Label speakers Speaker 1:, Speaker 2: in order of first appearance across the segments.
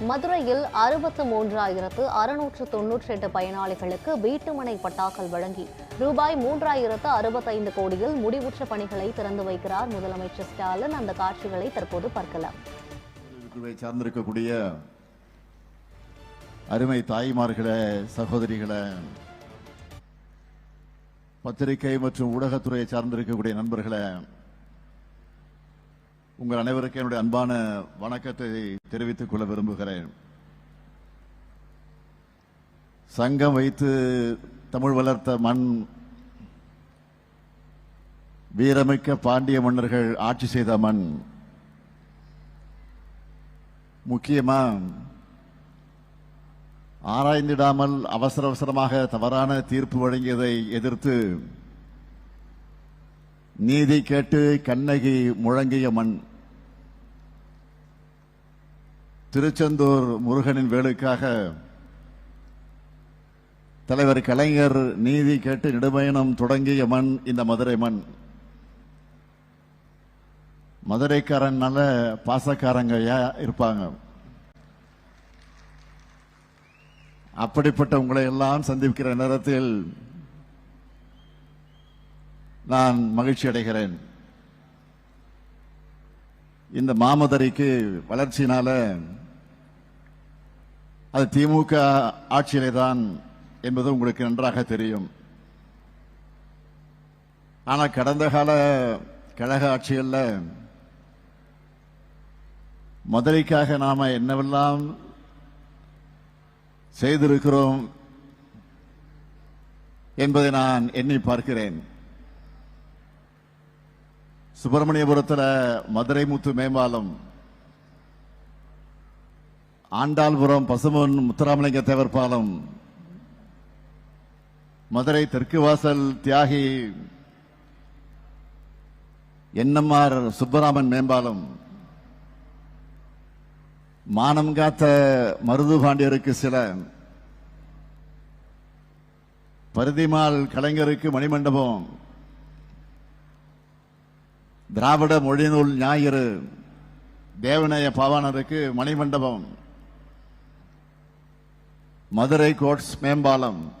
Speaker 1: மதுரையில் அறுபத்து மூன்றாயிரத்து அறுநூற்று தொன்னூற்றி எட்டு பயனாளிகளுக்கு வீட்டுமனை பட்டாக்கள் வழங்கி ரூபாய் மூன்றாயிரத்து அறுபத்தைந்து கோடியில் முடிவுற்ற பணிகளை திறந்து வைக்கிறார் முதலமைச்சர் ஸ்டாலின். அந்த காட்சிகளை தற்போது பார்க்கலாம்.
Speaker 2: சார்ந்திருக்கக்கூடிய அருமை தாய்மார்களே சகோதரிகளே பத்திரிகை மற்றும் ஊடகத்துறையை சார்ந்திருக்கக்கூடிய நண்பர்களே உங்கள் அனைவருக்கும் என்னுடைய அன்பான வணக்கத்தை தெரிவித்துக் கொள்ள விரும்புகிறேன். சங்கம் வைத்து தமிழ் வளர்த்த மண் வீரமிக்க பாண்டிய மன்னர்கள் ஆட்சி செய்த மண் முக்கியமா ஆராய்ந்திடாமல் அவசர அவசரமாக தவறான தீர்ப்பு வழங்கியதை எதிர்த்து நீதி கேட்டு கண்ணகி முழங்கிய மண். திருச்செந்தூர் முருகனின் வேலுக்காக தலைவர் கலைஞர் நீதி கேட்டு நெடுமயணம் தொடங்கிய மண் இந்த மதுரை மண். மதுரைக்காரன் நல்ல பாசக்காரங்க இருப்பாங்க. அப்படிப்பட்ட உங்களை எல்லாம் சந்திக்கிற நேரத்தில் நான் மகிழ்ச்சி அடைகிறேன் இந்த மாமதுரைக்கு வளர்ச்சியினால அது திமுக ஆட்சியிலே தான் என்பது உங்களுக்கு நன்றாக தெரியும். ஆனால் கடந்த கால கழக ஆட்சிகளில் மதுரைக்காக நாம் என்னவெல்லாம் செய்திருக்கிறோம் என்பதை நான் எண்ணி பார்க்கிறேன். சுப்பிரமணியபுரத்தில் மதுரை முத்து மேம்பாலம் ஆண்டாள்புரம் பசுமன் முத்துராமலிங்க தேவர் பாலம் மதுரை தெற்கு வாசல் தியாகி என்எம்ஆர் சுப்பராமன் மேம்பாலம் மானம் காத்த மருது பாண்டியருக்கு சில பருதிமால் கலைஞருக்கு மணிமண்டபம் திராவிட மொழிநூல் ஞாயிறு தேவநேய பாவாணருக்கு மணிமண்டபம். மதுரை கோட்ஸ் மேம்பாலம்.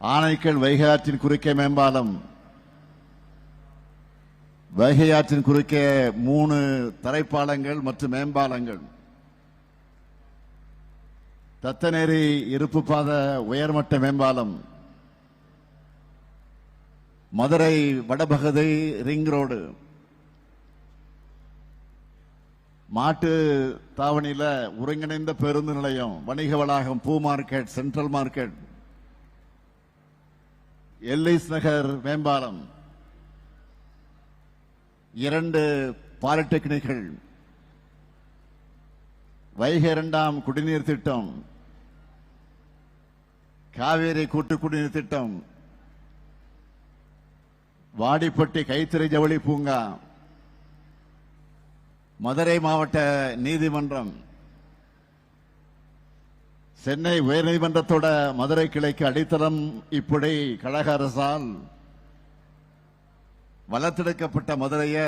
Speaker 2: ஆனைக்கல் வைகை ஆற்றின் குறுக்கே மேம்பாலம். வைகை ஆற்றின் குறுக்கே மூணு தரைப்பாலங்கள் மற்றும் மேம்பாலங்கள். தத்தநேரி இருப்பு பாத உயர்மட்ட மேம்பாலம். மதுரை வடபகதை ரிங் ரோடு. மாட்டு தாவணியில் ஒருங்கிணைந்த பேருந்து நிலையம் வணிக வளாகம் பூ market central market Ellis Nagar மேம்பாலம். இரண்டு பாலிடெக்னிக்கள். வைகை இரண்டாம் குடிநீர் திட்டம். காவேரி கூட்டு குடிநீர் திட்டம். வாடிப்பட்டி கைத்திரை ஜவுளி பூங்கா. மதுரை மாவட்ட நீதிமன்றம். சென்னை உயர்நீதிமன்றத்தோட மதுரை கிளைக்கு அடித்தளம் இப்படி கழக அரசால் வளர்த்தெடுக்கப்பட்ட மதுரைய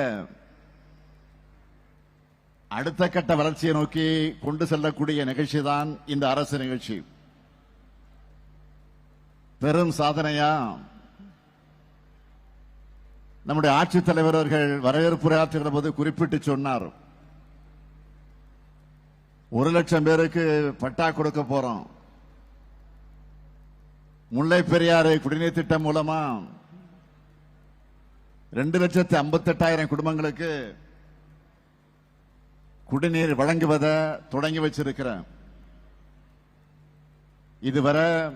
Speaker 2: அடுத்த கட்ட வளர்ச்சியை நோக்கி கொண்டு செல்லக்கூடிய நிகழ்ச்சி தான் இந்த அரசு நிகழ்ச்சி. பெரும் சாதனையா நம்முடைய ஆட்சித் தலைவர் அவர்கள் வரவேற்புரையாற்றுகிற போது குறிப்பிட்டு சொன்னார். ஒரு லட்சம் பேருக்கு பட்டா கொடுக்க போறோம். முல்லை பெரியாறு குடிநீர் திட்டம் மூலமா ரெண்டு லட்சத்தி ஐம்பத்தெட்டாயிரம் குடும்பங்களுக்கு குடிநீர் வழங்குவதை தொடங்கி வச்சிருக்கிறேன். இதுவரை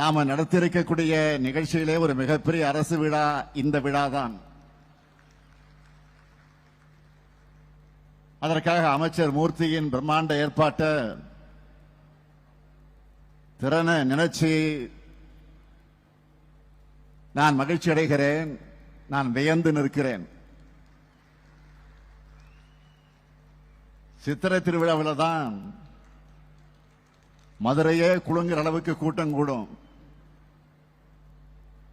Speaker 2: நாம நடத்தியிருக்கக்கூடிய நிகழ்ச்சியிலே ஒரு மிகப்பெரிய அரசு விழா இந்த விழா தான் அதற்காக அமைச்சர் மூர்த்தியின் பிரம்மாண்ட ஏற்பாட்டை திறனை நினைச்சு நான் மகிழ்ச்சி அடைகிறேன். நான் வியந்து நிற்கிறேன். சித்திரை திருவிழாவில் தான் மதுரையே குழுங்குற அளவுக்கு கூட்டம் கூடும்.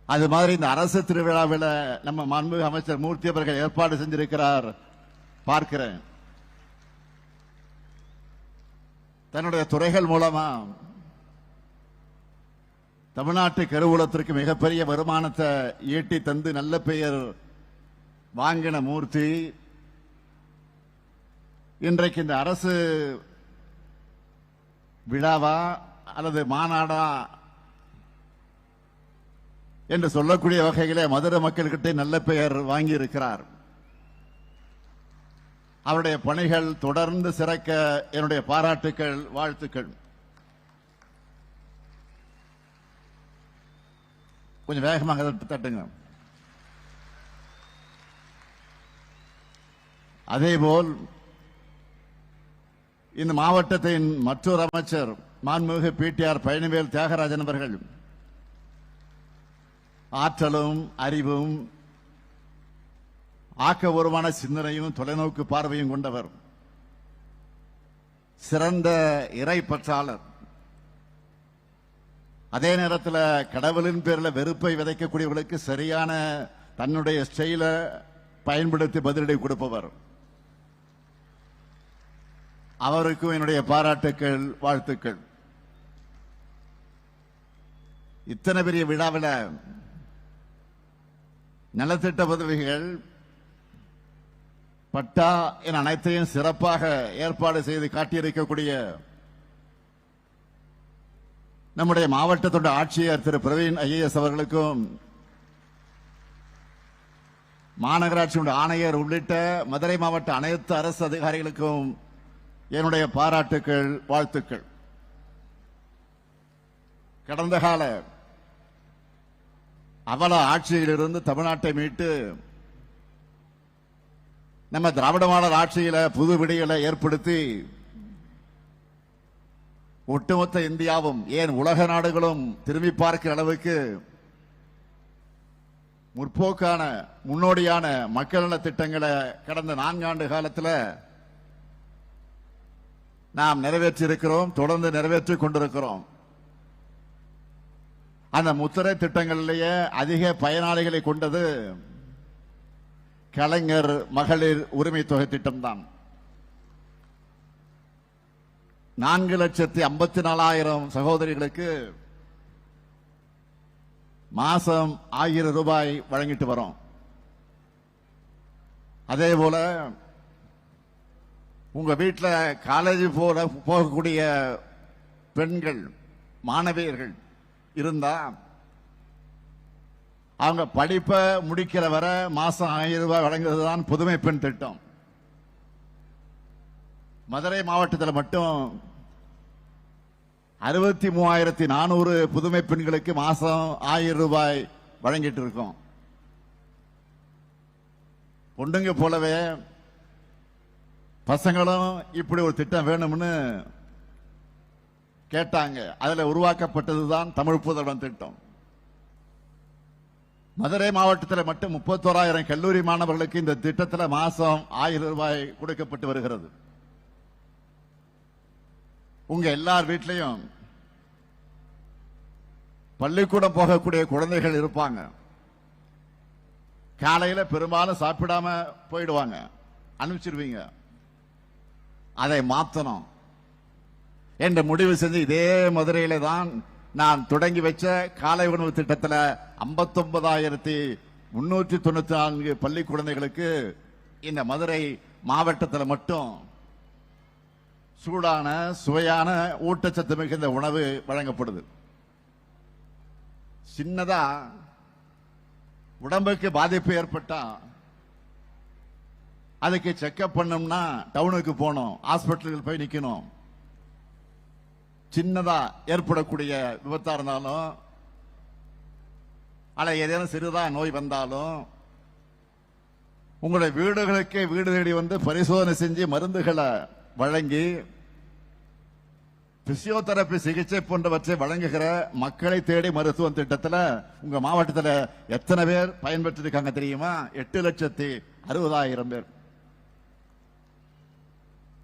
Speaker 2: அது மாதிரி இந்த அரசு திருவிழாவில் நம்ம மாண்புமிகு அமைச்சர் மூர்த்தி அவர்கள் ஏற்பாடு செஞ்சிருக்கிறார். பார்க்கிறேன். தன்னுடைய துறைகள் மூலமா தமிழ்நாட்டு கருவூலத்திற்கு மிகப்பெரிய வருமானத்தை ஈட்டி தந்து நல்ல பெயர் வாங்கின மூர்த்தி. இன்றைக்கு இந்த அரசு விழாவா அல்லது மாநாடா என்று சொல்லக்கூடிய வகையிலே மதுரை மக்கள்கிட்ட நல்ல பெயர் வாங்கி இருக்கிறார் அவருடைய பணிகள் தொடர்ந்து சிறக்க என்னுடைய பாராட்டுக்கள் வாழ்த்துக்கள். கொஞ்சம் வேகமாக தட்டு- தட்டுங்க. அதேபோல் இந்த மாவட்டத்தின் மற்றொரு அமைச்சர் மாண்புமிகு பிடிஆர் பழனிவேல் தியாகராஜன் அவர்கள் ஆற்றலும் அறிவும் ஆக்கபூர்வமான சிந்தனையும் தொலைநோக்கு பார்வையும் கொண்டவர். சிறந்த இறை பற்றாளர். அதே நேரத்தில் கடவுளின் பேரில் வெறுப்பை விதைக்கக்கூடியவர்களுக்கு சரியான தன்னுடைய ஸ்டைல பயன்படுத்தி பதிலடி கொடுப்பவர். அவருக்கும் என்னுடைய பாராட்டுக்கள் வாழ்த்துக்கள். இத்தனை பெரிய விழாவில் நலத்திட்ட பதவிகள் பட்டா என அனைத்தையும் சிறப்பாக ஏற்பாடு செய்து காட்டியிருக்கக்கூடிய நம்முடைய மாவட்டத்தோட ஆட்சியர் திரு. பிரவீன் ஐஏஎஸ் அவர்களுக்கும் மாநகராட்சியுடைய ஆணையர் உள்ளிட்ட மதுரை மாவட்ட அனைத்து அரசு அதிகாரிகளுக்கும் என்னுடைய பாராட்டுக்கள் வாழ்த்துக்கள். கடந்த கால அவல ஆட்சியிலிருந்து தமிழ்நாட்டை மீட்டு நம்ம திராவிட மாடல் ஆட்சியில புது விடிகளை ஏற்படுத்தி ஒட்டுமொத்த இந்தியாவும் ஏன் உலக நாடுகளும் திரும்பி பார்க்கிற அளவுக்கு முற்போக்கான முன்னோடியான மக்கள் நல திட்டங்களை கடந்த நான்காண்டு காலத்தில் நாம் நிறைவேற்றி இருக்கிறோம் தொடர்ந்து நிறைவேற்றிக் கொண்டிருக்கிறோம். அந்த முத்திரை திட்டங்களிலேயே அதிக பயனாளிகளை கொண்டது கலைஞர் மகளிர் உரிமை தொகை திட்டம்தான். நான்கு லட்சத்தி ஐம்பத்தி நாலாயிரம் சகோதரிகளுக்கு மாசம் ஆயிரம் ரூபாய் வழங்கிட்டு வரோம். அதே போல உங்க வீட்டில் காலேஜ் போல போகக்கூடிய பெண்கள் மாணவியர்கள் இருந்தா அவங்க படிப்பை முடிக்கிற வரை மாசம் ஆயிரம் ரூபாய் வழங்குவது தான் புதுமை பெண் திட்டம். மதுரை மாவட்டத்தில் மட்டும் அறுபத்தி மூவாயிரத்தி நானூறு புதுமை பெண்களுக்கு மாசம் ஆயிரம் ரூபாய் வழங்கிட்டு இருக்கோம். பொண்ணுங்க போலவே பசங்களும் இப்படி ஒரு திட்டம் வேணும்னு கேட்டாங்க. அதுல உருவாக்கப்பட்டதுதான் தமிழ் புதல்வன் திட்டம். மதுரை மாவட்டத்தில் மட்டும் முப்பத்தோராயிரம் கல்லூரி மாணவர்களுக்கு இந்த திட்டத்தில் மாசம் ஆயிரம் ரூபாய் கொடுக்கப்பட்டு வருகிறது. உங்க எல்லார் வீட்லையும் பள்ளிக்கூடம் போகக்கூடிய குழந்தைகள் இருப்பாங்க. காலையில பெரும்பாலும் சாப்பிடாம போயிடுவாங்க. அனுப்பிச்சிருவீங்க. அதை மாத்தணும். என்று முடிவு செஞ்சு இதே மதுரையில தான் நான் தொடங்கி வச்ச காலை உணவு திட்டத்தில் ஐம்பத்தொன்பதாயிரத்தி முன்னூற்றி தொண்ணூற்றி நான்கு பள்ளி குழந்தைகளுக்கு இந்த மதுரை மாவட்டத்தில் மட்டும் சூடான சுவையான ஊட்டச்சத்து மிகுந்த உணவு வழங்கப்படுது. சின்னதா உடம்புக்கு பாதிப்பு ஏற்பட்டா அதுக்கு செக்அப் பண்ணோம்னா டவுனுக்கு போகணும் ஹாஸ்பிட்டலுக்கு போய் நிற்கணும் சின்னதா ஏற்படக்கூடிய விபத்தா இருந்தாலும் அல்ல ஏதேனும் சிறுதாக நோய் வந்தாலும் உங்களுடைய வீடுகளுக்கே வீடு தேடி வந்து பரிசோதனை செஞ்சு மருந்துகளை வழங்கி பிசியோதெரபி சிகிச்சை போன்றவற்றை வழங்குகிற மக்களை தேடி மருத்துவம் திட்டத்தில் உங்க மாவட்டத்தில் எத்தனை பேர் பயன்பெற்றிருக்காங்க தெரியுமா? எட்டு லட்சத்தி அறுபதாயிரம் பேர்.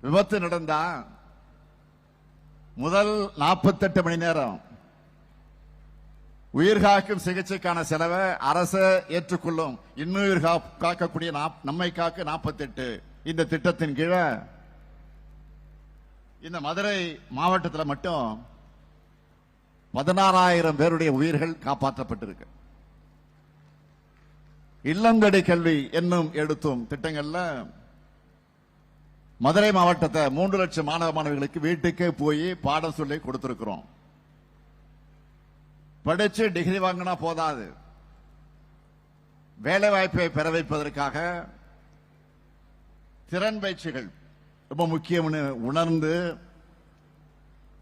Speaker 2: விபத்து நடந்தா முதல் 48 மணி நேரம். உயிர் காக்கும் சிகிச்சைக்கான செலவை அரச ஏற்றுக்கொள்ளும். இன்னுயிர் கா- காக்கக்கூடிய நாப்- நம்மை காக்க 48 இந்த திட்டத்தின் கீழே இந்த மதுரை மாவட்டத்தில் மட்டும் பதினாறாயிரம் பேருடைய உயிர்கள் காப்பாற்றப்பட்டிருக்கு. இல்லந்தடி கல்வி என்னும் எடுத்தும் திட்டங்கள்ல மதுரை மாவட்டத்தை மூன்று லட்சம் மாணவ மாணவிகளுக்கு வீட்டுக்கே போய் பாடம் சொல்லி கொடுத்திருக்கிறோம். படிச்சு டிகிரி வாங்கினா போதாது. வேலை வாய்ப்பை பெற வைப்பதற்காக திறன் பயிற்சிகள் ரொம்ப முக்கியம்னு உணர்ந்து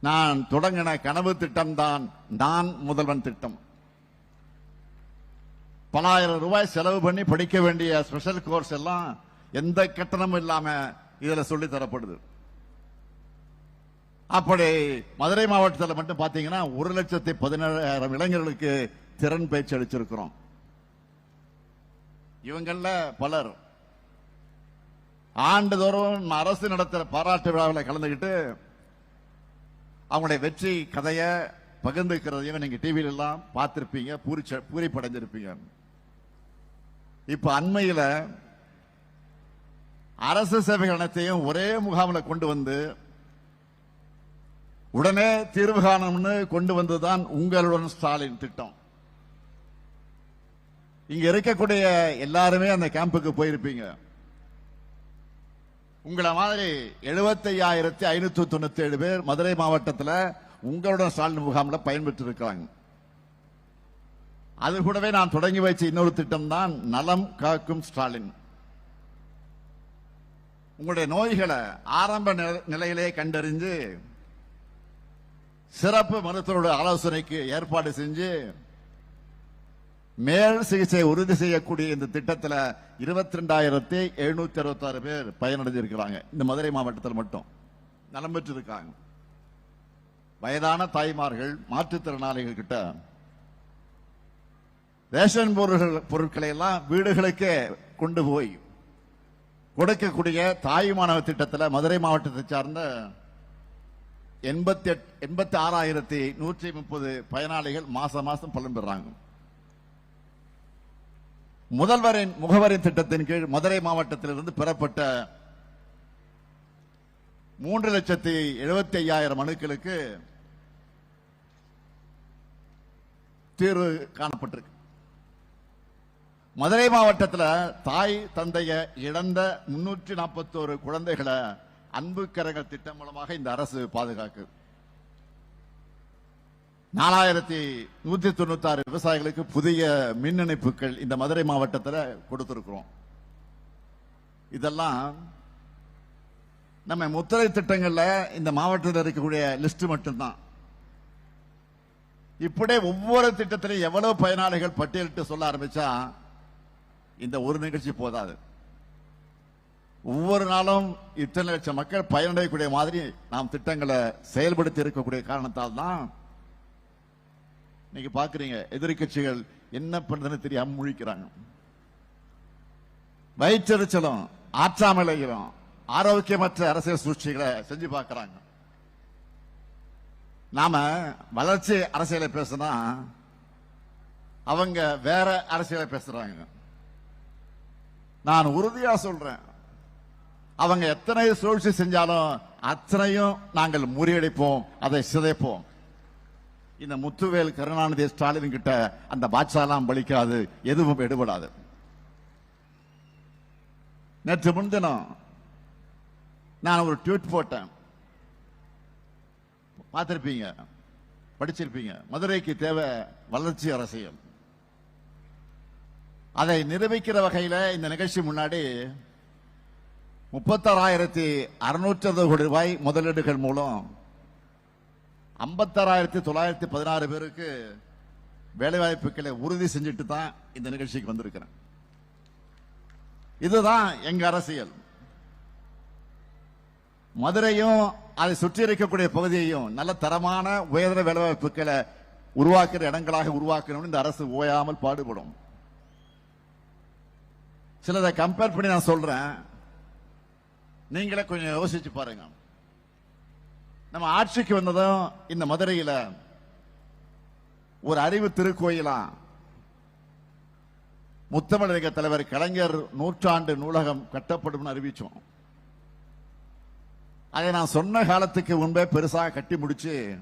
Speaker 2: நான் தொடங்கின கனவு திட்டம் தான் நான் முதல்வன் திட்டம். பலாயிரம் ரூபாய் செலவு பண்ணி படிக்க வேண்டிய ஸ்பெஷல் கோர்ஸ் எல்லாம் எந்த கட்டணமும் இல்லாமல் இதுல சொல்லி தரப்படுது. அப்படி மதுரை மாவட்டத்தில் மட்டும் பாத்தீங்கன்னா ஒரு லட்சத்தி பதினேழாயிரம் இளைஞர்களுக்கு திறன் பயிற்சி அளிச்சிருக்கிறோம். இவங்கள பலர். ஆண்டுதோறும் அரசு நடத்துற பாராட்டு விழாவில் கலந்துக்கிட்டு அவங்களுடைய வெற்றி கதையை பகிர்ந்துக்கிறதையும் நீங்க டிவியில எல்லாம் பார்த்திருப்பீங்க. பூரி பூரிப்படைஞ்சிருப்பீங்க. இப்ப அண்மையில் அரசு சேவைகள் அனைத்தையும் ஒரே முகாமில் கொண்டு வந்து உடனே தீர்வு காணும்னு கொண்டு வந்ததுதான் உங்களுடன் ஸ்டாலின் திட்டம். இங்க இருக்கக்கூடிய எல்லாருமே அந்த கேம்புக்கு போயிருப்பீங்க. உங்களை மாதிரி எழுபத்தையாயிரத்தி ஐநூத்தி தொண்ணூத்தி ஏழு பேர் மதுரை மாவட்டத்தில் உங்களுடன் ஸ்டாலின் முகாமில் பயன்பெற்று இருக்காங்க அது கூடவே நான் தொடங்கி வச்ச இன்னொரு திட்டம் தான் நலம் காக்கும் ஸ்டாலின். உங்களுடைய நோய்களை ஆரம்ப நில- நிலையிலே கண்டறிஞ்சு சிறப்பு மருத்துவரோட ஆலோசனைக்கு ஏற்பாடு செஞ்சு மேல் சிகிச்சை உறுதி செய்யக்கூடிய இந்த திட்டத்தில் இருபத்தி ரெண்டாயிரத்தி எழுநூத்தி அறுபத்தாறு பேர் பயனடைஞ்சிருக்கிறாங்க. இந்த மதுரை மாவட்டத்தில் மட்டும். நலம் பெற்றிருக்காங்க. வயதான தாய்மார்கள் மாற்றுத்திறனாளிகள் கிட்ட ரேஷன் பொருள்கள் பொருட்களை எல்லாம் வீடுகளுக்கே கொண்டு போய் கொடுக்கக்கூடிய தாய் மாணவ திட்டத்தில் மதுரை மாவட்டத்தை சார்ந்த எண்பத்தி எண்பத்தி ஆறாயிரத்தி நூற்றி முப்பது பயனாளிகள் மாசம் மாசம் பலன் பெறாங்க. முதல்வரின் முகவரின் திட்டத்தின் கீழ் மதுரை மாவட்டத்திலிருந்து பெறப்பட்ட மூன்று லட்சத்தி எழுபத்தி ஐயாயிரம் மனுக்களுக்கு தீர்வு காணப்பட்டிருக்கு. மதுரை மாவட்டத்தில் தாய் தந்தைய இழந்த முன்னூற்றி நாற்பத்தோரு குழந்தைகளை அன்பு கரங்கள் திட்டம் மூலமாக இந்த அரசு பாதுகாக்கு. நாலாயிரத்தி நூற்றி தொண்ணூத்தாறு விவசாயிகளுக்கு புதிய மின் இணைப்புகள் இந்த மதுரை மாவட்டத்தில் கொடுத்துருக்குறோம். இதெல்லாம் நம்ம முத்திரை திட்டங்களில் இந்த மாவட்டத்தில் இருக்கக்கூடிய லிஸ்ட் மட்டும்தான். இப்படியே ஒவ்வொரு திட்டத்திலையும் எவ்வளவு பயனாளிகள் பட்டியலிட்டு சொல்ல ஆரம்பிச்சா இந்த ஒரு நிகழ்ச்சி போதாது. ஒவ்வொரு நாளும் இத்தனை லட்சம் மக்கள் பயனடையக்கூடிய மாதிரி நாம் திட்டங்களை செயல்படுத்தி இருக்கக்கூடிய காரணத்தால் தான் நீங்க பாக்குறீங்க எதிர்கட்சிகள் என்ன பண்றதுன்னு தெரியாம முழிக்கிறாங்க. வயிற்றெரிச்சலும் ஆற்றாமலைகளும் ஆரோக்கியமற்ற அரசியல் சூழ்ச்சிகளை செஞ்சு பார்க்கிறாங்க நாம வளர்ச்சி அரசியலை பேசினா அவங்க வேற அரசியலை பேசுறாங்க. நான் உறுதியா சொல்றேன். அவங்க எத்தனை சூழ்ச்சி செஞ்சாலும் அத்தனையும் நாங்கள் முறியடிப்போம் அதை சிதைப்போம். இந்த முத்துவேல் கருணாநிதி ஸ்டாலின் கிட்ட அந்த பாட்சாலாம் பலிக்காது எதுவும் எடுபடாது. நேற்று முன்தினம் நான் ஒரு ட்வீட் போட்டேன். பார்த்திருப்பீங்க படிச்சிருப்பீங்க. மதுரைக்கு தேவை வளர்ச்சி அரசியல். அதை நிரூபிக்கிற வகையில் இந்த நிகழ்ச்சி முன்னாடி முப்பத்தாறாயிரத்தி அறுநூற்றி அறுபது கோடி ரூபாய் முதலீடுகள் மூலம் ஐம்பத்தாறாயிரத்தி தொள்ளாயிரத்தி பதினாறு பேருக்கு வேலைவாய்ப்புகளை உறுதி செஞ்சுட்டு தான் இந்த நிகழ்ச்சிக்கு வந்திருக்கிறேன். இதுதான் எங்க அரசியல். மதுரையும் அதை சுற்றி இருக்கக்கூடிய பகுதியையும் நல்ல தரமான உயர்தர வேலைவாய்ப்புகளை உருவாக்குற இடங்களாக உருவாக்கணும்னு இந்த அரசு ஓயாமல் பாடுபடும். சிலதை கம்பேர் பண்ணி நான் சொல்றேன். நீங்களே கொஞ்சம் யோசிச்சு பாருங்க. நம்ம ஆட்சிக்கு வந்ததும் இந்த மதுரையில ஒரு அறிவு திருக்கோயிலா? முத்தமிழக தலைவர் கலைஞர் நூற்றாண்டு நூலகம் கட்டப்படும் அறிவிச்சோம். அதை நான் சொன்ன காலத்துக்கு முன்பே பெருசாக கட்டி முடிச்சு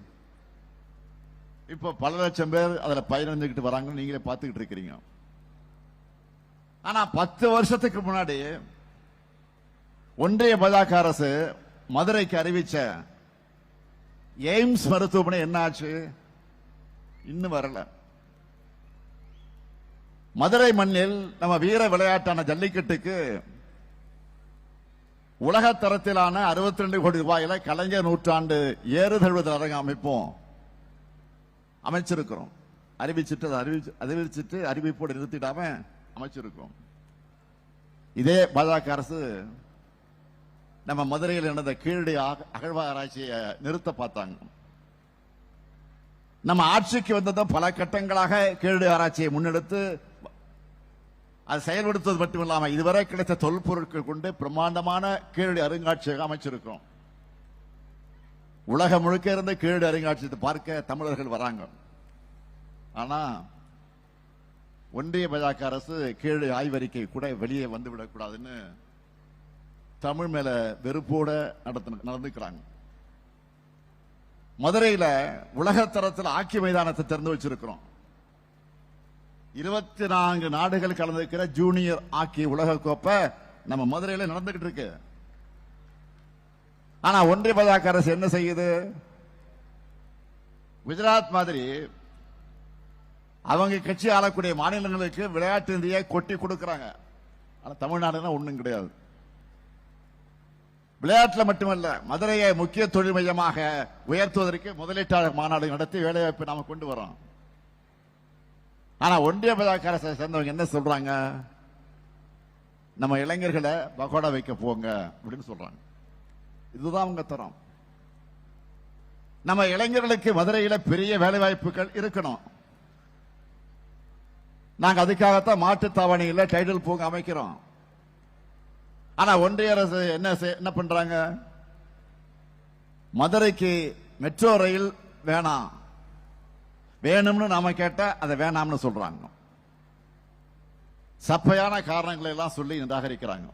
Speaker 2: இப்போ பல லட்சம் பேர் அதில் பயனடைஞ்சுக்கிட்டு வராங்கன்னு நீங்களே பார்த்துக்கிட்டு இருக்கிறீங்க. ஆனா பத்து வருஷத்துக்கு முன்னாடி ஒன்றிய பாஜக அரசு மதுரைக்கு அறிவிச்ச எய்ம்ஸ் மருத்துவமனை என்ன ஆச்சு? இன்னும் வரல. மதுரை மண்ணில் நம்ம வீர விளையாட்டான ஜல்லிக்கட்டுக்கு உலக தரத்திலான 62 கோடி ரூபாயில கலைஞர் நூற்றாண்டு ஏறுதழுவுதல் அரங்கு அமைப்போம். அமைச்சிருக்கிறோம். அறிவிச்சிட்டு அறிவிச்சு அறிவிச்சிட்டு அறிவிப்போடு நிறுத்திடாம அமைச்சிருக்கோம். இதே பாஜக அரசு நம்ம மதுரையில் நடந்த கீழடி அகழ்வாராய்ச்சியை நிறுத்த பார்த்தாங்க. நம்ம ஆட்சிக்கு வந்ததும் பல கட்டங்களாக கீழடி ஆராய்ச்சியை முன்னெடுத்து அது செயல்படுத்துவது மட்டுமில்லாம இதுவரை கிடைத்த தொல்பொருட்கள் கொண்டு பிரம்மாண்டமான கீழடி அருங்காட்சியகம் அமைச்சிருக்கிறோம் உலகம் முழுக்க இருந்து கீழடி அருங்காட்சியத்தை பார்க்க தமிழர்கள் வராங்க. ஆனா ஒன்றிய பாஜக அரசு கீழே ஆய்வறிக்கை கூட வெளியே வந்து விடக்கூடாதுன்னு தமிழ் மேல வெறுப்போட நடத்து நடந்துக்கிறாங்க. மதுரையில உலக தரத்தில் ஆக்கி மைதானத்தை திறந்து வச்சிருக்கிறோம். இருபத்தி நான்கு நாடுகள் கலந்துக்கிற ஜூனியர் ஆக்கி உலக கோப்பை நம்ம மதுரையில நடந்துகிட்டு இருக்கு. ஆனா ஒன்றிய பாஜக அரசு என்ன செய்யுது? குஜராத் மாதிரி அவங்க கட்சி ஆளக்கூடிய மாநிலங்களுக்கு விளையாட்டு நிதியை கொட்டி கொடுக்கிறாங்க. ஆனால் தமிழ்நாடுனா ஒன்றும் கிடையாது. விளையாட்டில் மட்டுமல்ல மதுரையை முக்கிய தொழில் மையமாக உயர்த்துவதற்கு முதலீட்டாளர் மாநாடு நடத்தி வேலைவாய்ப்பு நாம் கொண்டு வரோம் ஆனால் ஒன்றிய பாஜக அரசை சேர்ந்தவங்க என்ன சொல்றாங்க? நம்ம இளைஞர்களை பகோடா வைக்க போங்க அப்படின்னு சொல்றாங்க. இதுதான் அவங்க தரம். நம்ம இளைஞர்களுக்கு மதுரையில் பெரிய வேலைவாய்ப்புகள் இருக்கணும். நாங்க அதுக்காகத்தான் மாட்டுத்தாவணியில டைடல் பூங்கா அமைக்கிறோம். ஆனா ஒன்றிய அரசு என்ன என்ன பண்றாங்க? மதுரைக்கு மெட்ரோ ரயில் வேணாம். வேணும்னு நாம கேட்டா அதை வேணாம்னு சொல்றாங்க. சப்பையான காரணங்களை எல்லாம் சொல்லி நிராகரிக்கிறாங்க.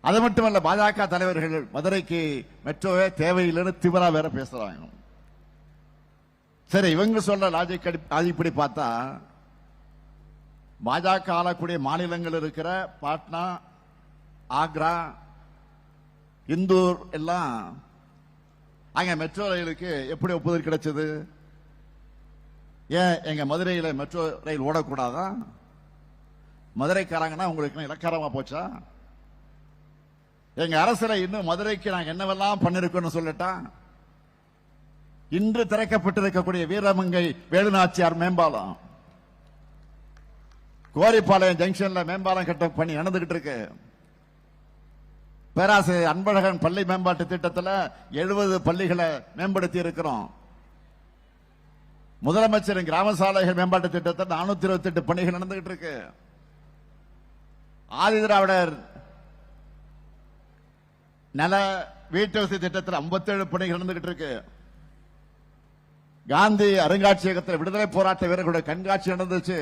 Speaker 2: அது மட்டுமல்ல பாஜக தலைவர்கள் மதுரைக்கு மெட்ரோவே தேவையில்லைன்னு திவரா வேற பேசுறாங்க. சரி இவங்க சொல்ற லாஜிக் அடிப்படி பார்த்தா பாஜக ஆளக்கூடிய மாநிலங்கள் இருக்கிற பாட்னா ஆக்ரா இந்தூர் எல்லாம் அங்க மெட்ரோ ரயிலுக்கு எப்படி ஒப்புதல் கிடைச்சது? ஏன் எங்க மதுரையில மெட்ரோ ரயில் ஓடக்கூடாதா? மதுரைக்காரங்கன்னா உங்களுக்கு இலக்காரமா போச்சா? எங்க அரசுல இன்னும் மதுரைக்கு நாங்க என்னவெல்லாம் பண்ணிருக்கோம்னு சொல்லட்டா? இன்று திறக்கப்பட்டிருக்கக்கூடிய வீரமங்கை வேலுநாச்சியார் மேம்பாலம். கோரிப்பாளையம் ஜங்ஷன்ல மேம்பாலம் கட்ட பணி நடந்துகிட்டு இருக்கு. பேராசிரியர் அன்பழகன் பள்ளி மேம்பாட்டு திட்டத்தில் எழுபது பள்ளிகளை மேம்படுத்தி இருக்கிறோம். முதலமைச்சரின் கிராம சாலைகள் மேம்பாட்டு திட்டத்தில் நானூத்தி இருபத்தி எட்டு பணிகள் நடந்துகிட்டு இருக்கு. ஆதிதிராவிடர் நல வீட்டு வசதி திட்டத்தில் 57 பணிகள் நடந்துகிட்டு இருக்கு. காந்தி அருங்காட்சியகத்தில் விடுதலை போராட்ட வீரர்களுடைய கண்காட்சி நடந்துச்சு.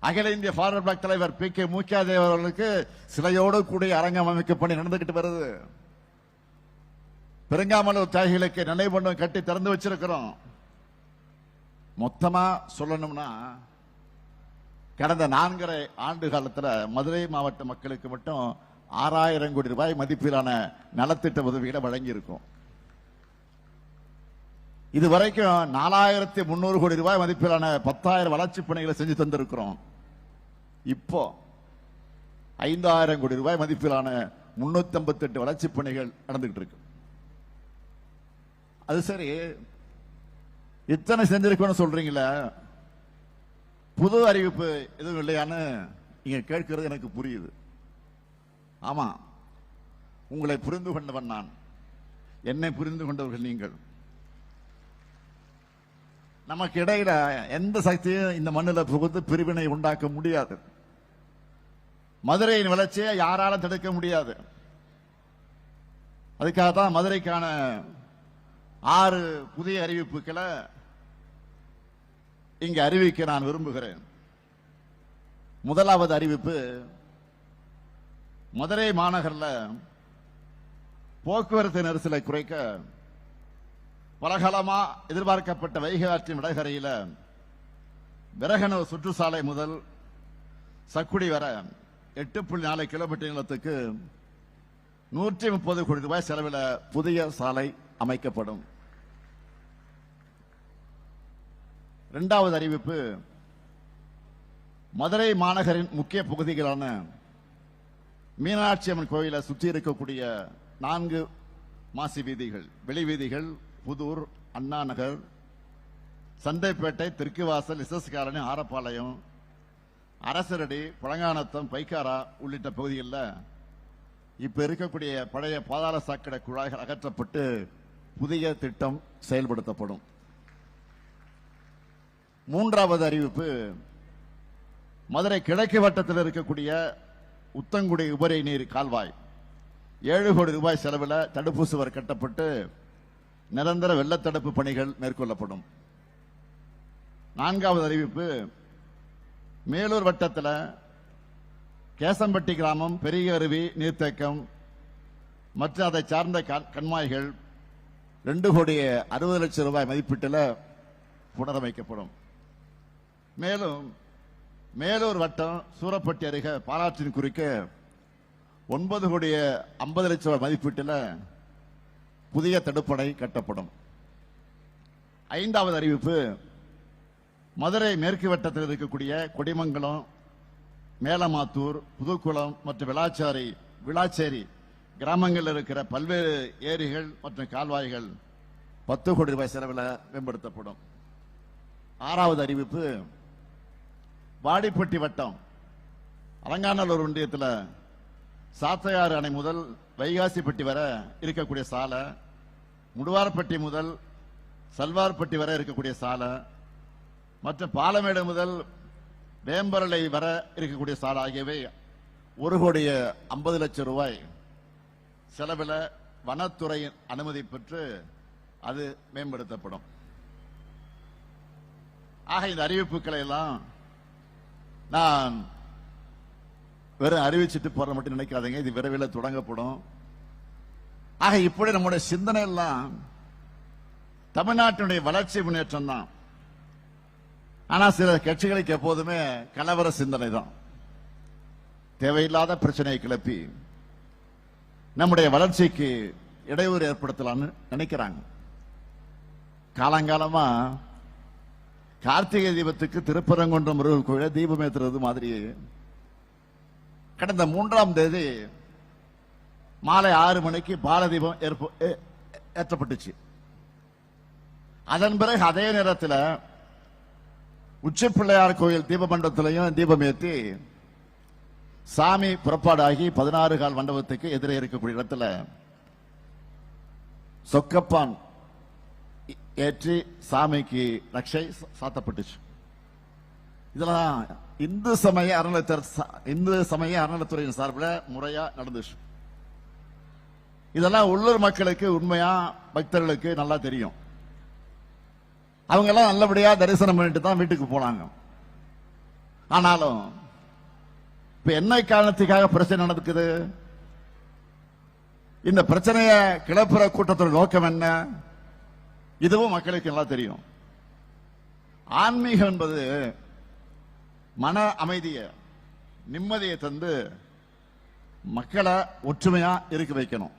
Speaker 2: அகில இந்திய ஃபார்வர்ட் பிளாக் தலைவர் பி கே மூக்கியாதேவ் அவர்களுக்கு சிலையோடு கூடிய அரங்கம் அமைக்கும் பணி நடந்துகிட்டு வருது. பெருங்காமலூர் தியாகிகளுக்கு நினைவு கட்டி திறந்து வச்சிருக்கிறோம். மொத்தமா சொல்லணும்னா கடந்த நான்கரை ஆண்டு காலத்தில் மதுரை மாவட்ட மக்களுக்கு மட்டும் ஆறாயிரம் கோடி ரூபாய் மதிப்பிலான நலத்திட்ட உதவிகளை வழங்கியிருக்கோம். இது வரைக்கும் நாலாயிரத்தி முன்னூறு கோடி ரூபாய் மதிப்பிலான பத்தாயிரம் வளர்ச்சி பணிகளை செஞ்சு தந்திருக்கிறோம். இப்போ ஐந்தாயிரம் கோடி ரூபாய் மதிப்பிலான முன்னூத்தி ஐம்பத்தி எட்டு வளர்ச்சி பணிகள் நடந்துகிட்டு இருக்கு. அது சரி இத்தனை செஞ்சிருக்கோன்னு சொல்றீங்களே புது அறிவிப்பு எதுவும் இல்லையான்னு நீங்க கேட்கிறது எனக்கு புரியுது. ஆமா உங்களை புரிந்து கொண்டவன் நான். என்னை புரிந்து கொண்டவர்கள் நீங்கள். நமக்கு இடையில எந்த சக்தியும் இந்த மண்ணில் புகுந்து பிரிவினை உண்டாக்க முடியாது. மதுரையின் வளர்ச்சியை யாராலும் தடுக்க முடியாது. அதுக்காக தான் மதுரைக்கான ஆறு புதிய அறிவிப்புகளை இங்க அறிவிக்க நான் விரும்புகிறேன். முதலாவது அறிவிப்பு மதுரை மாநகரில் போக்குவரத்து நெரிசலை குறைக்க பலகாலமா எதிர்பார்க்கப்பட்ட வைகை ஆற்றின் வடகரையில் விரகனூர் சுற்றுச்சாலை முதல் சக்குடி வர எட்டு புள்ளி நாலு கிலோமீட்டர் நீளத்துக்கு நூற்றி முப்பது கோடி ரூபாய் செலவில் புதிய சாலை அமைக்கப்படும். இரண்டாவது அறிவிப்பு மதுரை மாநகரின் முக்கிய பகுதிகளான மீனாட்சி அம்மன் கோயிலை சுற்றி இருக்கக்கூடிய நான்கு மாசி வீதிகள் வெளி வீதிகள் புதூர் அண்ணா நகர் சந்தைப்பேட்டை தெற்குவாசல் எஸ்எஸ் காலனி ஆரப்பாளையம் அரசரடி பழங்கானத்தம் பைக்காரா உள்ளிட்ட பகுதிகளில் இப்போ இருக்கக்கூடிய பழைய பாதாள சாக்கடை குழாய்கள் அகற்றப்பட்டு புதிய திட்டம் செயல்படுத்தப்படும். மூன்றாவது அறிவிப்பு மதுரை கிழக்கு வட்டத்தில் இருக்கக்கூடிய உத்தங்குடி உபரி நீர் கால்வாய். ஏழு கோடி ரூபாய் செலவில் தடுப்பூசுவர் கட்டப்பட்டு நிரந்தர வெள்ளத்தடுப்பு பணிகள் மேற்கொள்ளப்படும். நான்காவது அறிவிப்பு மேலூர் வட்டத்தில் கேசம்பட்டி கிராமம் பெரிய அருவி நீர்த்தேக்கம் மற்றும் அதை சார்ந்த கண்மாய்கள் ரெண்டு கோடி அறுபது லட்சம் ரூபாய் மதிப்பீட்டில் புனரமைக்கப்படும். மேலும் மேலூர் வட்டம் சூரப்பட்டி அருகே பாலாற்றின் குறிக்க ஒன்பது கோடி ஐம்பது லட்சம் ரூபாய் மதிப்பீட்டில் புதிய தடுப்பணை கட்டப்படும். ஐந்தாவது அறிவிப்பு மதுரை மேற்கு வட்டத்தில் இருக்கக்கூடிய கொடிமங்கலம் மேலமாத்தூர் புதுக்குளம் மற்றும் விளாச்சாரி விளாச்சேரி கிராமங்களில் இருக்கிற பல்வேறு ஏரிகள் மற்றும் கால்வாய்கள் பத்து கோடி ரூபாய் செலவில் மேம்படுத்தப்படும். ஆறாவது அறிவிப்பு வாடிப்பட்டி வட்டம் அலங்காநல்லூர் ஒன்றியத்தில் சாத்தையாறு அணை முதல் வைகாசிப்பட்டி வர இருக்கக்கூடிய சாலை முடுவார்பட்டி முதல் சல்வார்பட்டி வரை இருக்கக்கூடிய சாலை மற்றும் பாலமேடு முதல் வேம்பரலை வர இருக்கக்கூடிய சாலை ஆகியவை ஒரு கோடிய ஐம்பது லட்சம் ரூபாய் செலவில் வனத்துறையின் அனுமதி பெற்று அது மேம்படுத்தப்படும். ஆக இந்த அறிவிப்புகளை எல்லாம் நான் வெறும் அறிவிச்சிட்டு போற மட்டும் நினைக்காதீங்க. இது விரைவில் தொடங்கப்படும். ஆக இப்படி நம்முடைய சிந்தனை எல்லாம் தமிழ்நாட்டினுடைய வளர்ச்சி முன்னேற்றம் தான். ஆனா சில கட்சிகளுக்கு எப்போதுமே கலவர சிந்தனை தான். தேவையில்லாத பிரச்சனையை கிளப்பி நம்முடைய வளர்ச்சிக்கு இடையூறு ஏற்படுத்தலாம்னு நினைக்கிறாங்க. காலங்காலமா கார்த்திகை தீபத்துக்கு திருப்பரங்குன்றம் முருகன் கோயில தீபம் ஏத்துறது மாதிரி கடந்த மூன்றாம் தேதி மாலை ஆறு மணிக்கு பாலதீபம் ஏற்ப- ஏ- ஏற்றப்பட்டுச்சு. அதன் பிறகு அதே நேரத்தில் உச்சி பிள்ளையார் கோயில் தீபமண்டபத்திலையும் தீபம் ஏற்றி சாமி புறப்பாடாகி பதினாறு கால் மண்டபத்துக்கு எதிரே இருக்கக்கூடிய இடத்துல சொக்கப்பான் ஏற்றி சாமிக்கு ரக்ஷை சா- சாத்தப்பட்டுச்சு. இதெல்லாம் இந்து சமய அறநிலையத்துறை இந்து சமய அறநிலையத்துறையின் சார்பில் முறையா நடந்துச்சு. இதெல்லாம் உள்ளூர் மக்களுக்கு உண்மையா பக்தர்களுக்கு நல்லா தெரியும். அவங்க எல்லாம் நல்லபடியா தரிசனம் பண்ணிட்டு தான் வீட்டுக்கு போனாங்க. ஆனாலும் இப்ப என்ன காரணத்துக்காக பிரச்சனை நடக்குது? இந்த பிரச்சனையை கிளப்புற கூட்டத்தோட நோக்கம் என்ன? இதுவும் மக்களுக்கு நல்லா தெரியும். ஆன்மீகம் என்பது மன அமைதியை நிம்மதியை தந்து மக்களை ஒற்றுமையா இருக்க வைக்கணும்.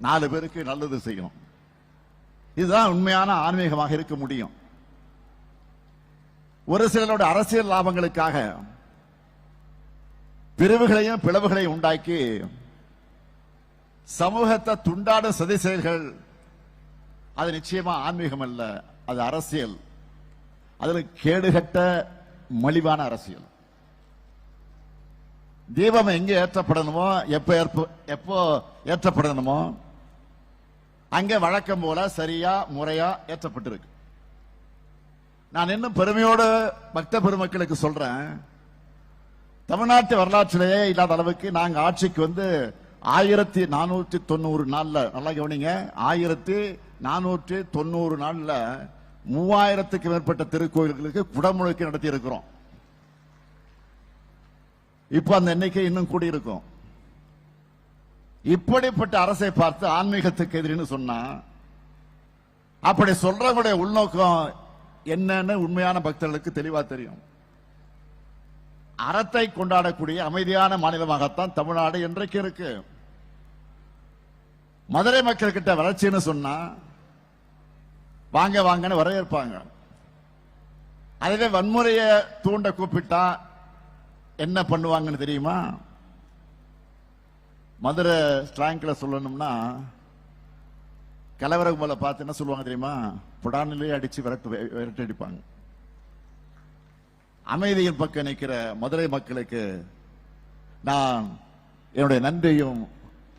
Speaker 2: நாலு பேருக்கு நல்லது செய்யணும். இதுதான் உண்மையான ஆன்மீகமாக இருக்க முடியும். ஒரு சிலரோட அரசியல் லாபங்களுக்காக பிரிவுகளையும் பிளவுகளையும் உண்டாக்கி சமூகத்தை துண்டாடும் சதி செயல்கள் அது நிச்சயமா ஆன்மீகம் அல்ல அது அரசியல். அதில் கேடுகட்ட மலிவான அரசியல். தீபம் எங்க ஏற்றப்படணுமோ எப்ப ஏற்ப- எப்போ ஏற்றப்படணுமோ அங்கே வழக்கம் போல சரியா முறையா ஏற்றப்பட்டிருக்கு. நான் இன்னும் பெருமையோடு பக்த பெருமக்களுக்கு சொல்றேன். தமிழ்நாட்டு வரலாற்றிலேயே இல்லாத அளவுக்கு நாங்கள் ஆட்சிக்கு வந்து ஆயிரத்தி நானூற்றி தொண்ணூறு நாளில் நல்லா கவனிங்க ஆயிரத்தி நானூற்றி தொண்ணூறு நாளில் மூவாயிரத்துக்கு மேற்பட்ட திருக்கோயில்களுக்கு குடமுழுக்கு நடத்தி இருக்கிறோம் இப்ப அந்த எண்ணிக்கை இன்னும் கூடி இருக்கும் இப்படிப்பட்ட அரசை பார்த்து ஆன்மீகத்துக்கு எதிரின்னு சொன்னா அப்படி சொல்றவங்களுடைய உள்நோக்கம் என்னன்னு உண்மையான பக்தர்களுக்கு தெளிவா தெரியும். அறத்தை கொண்டாடக்கூடிய அமைதியான மாநிலமாகத்தான் தமிழ்நாடு இன்றைக்கு இருக்கு? மதுரை மக்கள் கிட்ட வளர்ச்சின்னு சொன்னா வாங்க வாங்கன்னு வரவேற்பாங்க. அதுவே வன்முறையை தூண்ட கூப்பிட்டா என்ன பண்ணுவாங்கன்னு தெரியுமா? மதுரை ஸ்லாங்க்ல சொல்லணும்னா கலவரம் போல பார்த்து என்ன சொல்லுவாங்க தெரியுமா? புடானிலே அடிச்சு விரட்டு விரட்டு அடிப்பாங்க. அமைதியின் பக்கம் நிற்கிற மதுரை மக்களுக்கு நான் என்னுடைய நன்றியும்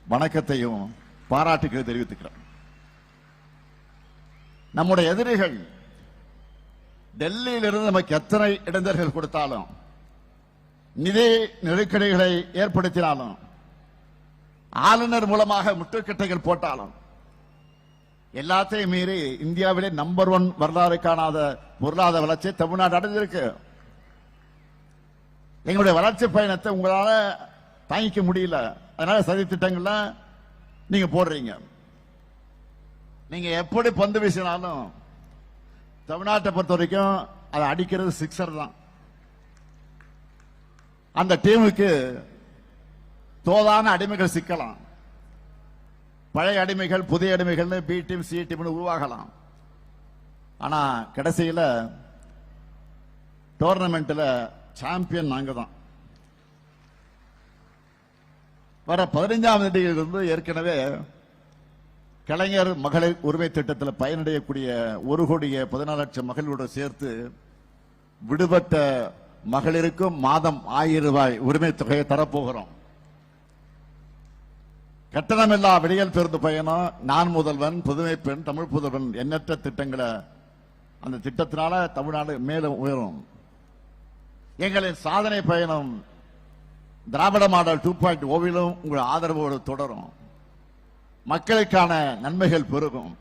Speaker 2: வணக்கத்தையும் பாராட்டுகளை தெரிவித்துக்கிறேன். நம்முடைய எதிரிகள் டெல்லியிலிருந்து நமக்கு எத்தனை இடைஞ்சல்கள் கொடுத்தாலும் நிதி நெருக்கடிகளை ஏற்படுத்தினாலும் ஆளுநர் மூலமாக முட்டுக்கட்டைகள் போட்டாலும் எல்லாத்தையும் மீறி இந்தியாவிலே நம்பர் ஒன் வரலாறு காணாத பொருளாதார வளர்ச்சி தமிழ்நாடு அடைஞ்சிருக்கு. எங்களுடைய வளர்ச்சி பயணத்தை உங்களால தாங்கிக்க முடியல. அதனால சதி திட்டங்கள்லாம் நீங்க போடுறீங்க. நீங்க எப்படி பந்து வீசினாலும் தமிழ்நாட்டை பொறுத்த வரைக்கும் அதை அடிக்கிறது சிக்ஸர் தான். அந்த டீமுக்கு தோதான அடிமைகள் சிக்கலாம். பழைய அடிமைகள் புதிய அடிமைகள் பி டீம் சி டீம்னு உருவாகலாம். ஆனா கடைசியில் டோர்னமெண்ட்ல சாம்பியன் நாங்க தான். வர பதினைஞ்சாம் தேதியிலிருந்து ஏற்கனவே கலைஞர் மகளிர் உரிமை திட்டத்தில் பயனடையக்கூடிய ஒரு கோடிய பதினாலு லட்சம் மகளிரோடு சேர்த்து விடுபட்ட மகளிருக்கும் மாதம் ஆயிரம் ரூபாய் உரிமை தொகையை தரப்போகிறோம். கட்டணமில்லா விடியல் பேருந்து பயணம் நான் முதல்வன் புதுமை பெண் தமிழ் புதல்வன் எண்ணற்ற திட்டங்களை அந்த திட்டத்தினால தமிழ்நாடு மேலும் உயரும். எங்களின் சாதனை பயணம் திராவிட மாடல் டூ பாயிண்ட் ஓவிலும் உங்கள் ஆதரவோடு தொடரும். மக்களுக்கான நன்மைகள் பெருகும்.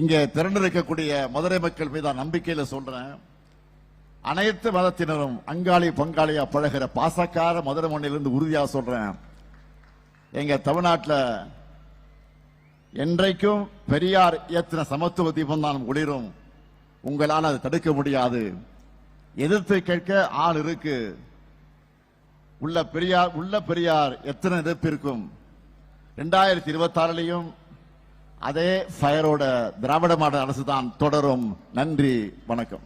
Speaker 2: இங்கே திரண்டிருக்கக்கூடிய மதுரை மக்கள் மீது நம்பிக்கையில சொல்றேன். அனைத்து மதத்தினரும் அங்காளி பங்காளியா பழகிற பாசக்கார மதுரை மண்ணிலிருந்து உறுதியா சொல்றேன். எங்க தமிழ்நாட்டில் என்றைக்கும் பெரியார் ஏத்தின சமத்துவ தீபம் தான் ஒளிரும். உங்களால் அதை தடுக்க முடியாது. எதிர்த்து கேட்க ஆள் இருக்கு. உள்ள பெரியார் உள்ள பெரியார் எத்தனை எதிர்ப்பு இருக்கும் ரெண்டாயிரத்தி இருபத்தி ஆறுலையும் அதே ஃபயரோட திராவிட மாடல் அரசு தான் தொடரும். நன்றி வணக்கம்.